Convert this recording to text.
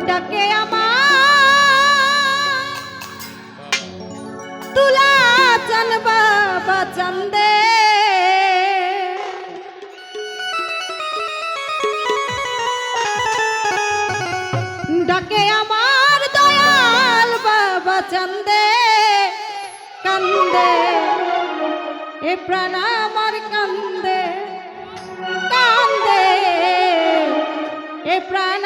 ডাকে আমার তুলা চান বাবা চান্দে ডাকে আমার দয়াল বাবা চান্দে কান্দে এ প্রাণ আমার কান্দে কান্দে এ প্রাণ